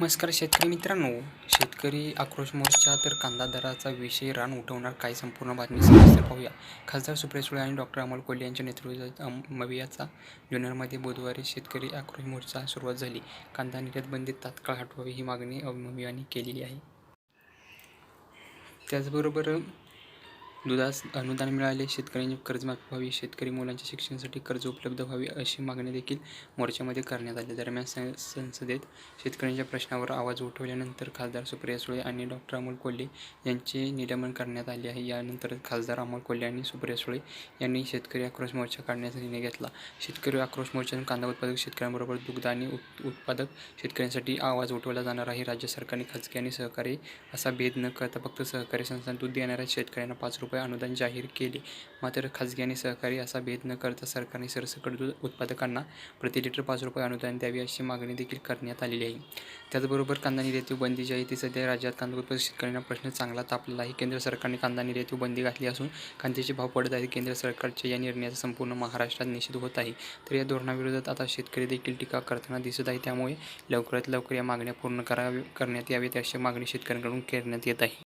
नमस्कार शेतकरी मित्रांनो. शेतकरी आक्रोश मोर्चा तर कांदा दराचा विषय रान उठवणार काय संपूर्ण बातमी सविस्तर पाहूया. खासदार सुप्रिया सुळे आणि डॉक्टर अमोल कोल्हे यांच्या नेतृत्वात मवियाचा जुन्नरमध्ये बुधवारी शेतकरी आक्रोश मोर्चा सुरुवात झाली. कांदा निर्यात बंदी तात्काळ हटवावी ही मागणी मवियाने केलेली आहे. त्याचबरोबर दुधास अनुदान मिळाले शेतकऱ्यांची कर्जमाफी व्हावी शेतकरी मुलांच्या शिक्षणासाठी कर्ज उपलब्ध व्हावी अशी मागणी देखील मोर्चामध्ये करण्यात आली. दरम्यान संसदेत शेतकऱ्यांच्या प्रश्नावर आवाज उठवल्यानंतर खासदार सुप्रिया सुळे आणि डॉक्टर अमोल कोल्हे यांचे निलंबन करण्यात आले आहे. यानंतर खासदार अमोल कोल्हे आणि सुप्रिया सुळे यांनी शेतकरी आक्रोश मोर्चा काढण्याचा निर्णय घेतला. शेतकरी आक्रोश मोर्चातून कांदा उत्पादक शेतकऱ्यांबरोबर दुग्ध आणि उत्पादक शेतकऱ्यांसाठी आवाज उठवला जाणार आहे. राज्य सरकारने खाजगी आणि सहकारी असा भेद न करता फक्त सहकारी संस्थांना दूध देणाऱ्या शेतकऱ्यांना पाच रुपये अनुदान जाहीर केले. मात्र खाजगी आणि सहकारी असा भेद न करता सरकारने सरसकट दूध उत्पादकांना प्रति लिटर पाच रुपये अनुदान द्यावे अशी मागणी देखील करण्यात आलेली आहे. त्याचबरोबर कांदा निर्याती बंदी जी आहे ती सध्या राज्यात कांदा उत्पादक शेतकऱ्यांना प्रश्न चांगला तापलेला आहे. केंद्र सरकारने कांदा निर्याती बंदी घातली असून कांद्याचे भाव पडत आहेत. केंद्र सरकारच्या या निर्णयाचा संपूर्ण महाराष्ट्रात निषेध होत आहे. तर या धोरणाविरोधात आता शेतकरी देखील टीका करताना दिसत आहे. त्यामुळे लवकरात लवकर या मागण्या पूर्ण कराव्या करण्यात याव्यात अशी मागणी शेतकऱ्यांकडून करण्यात येत आहे.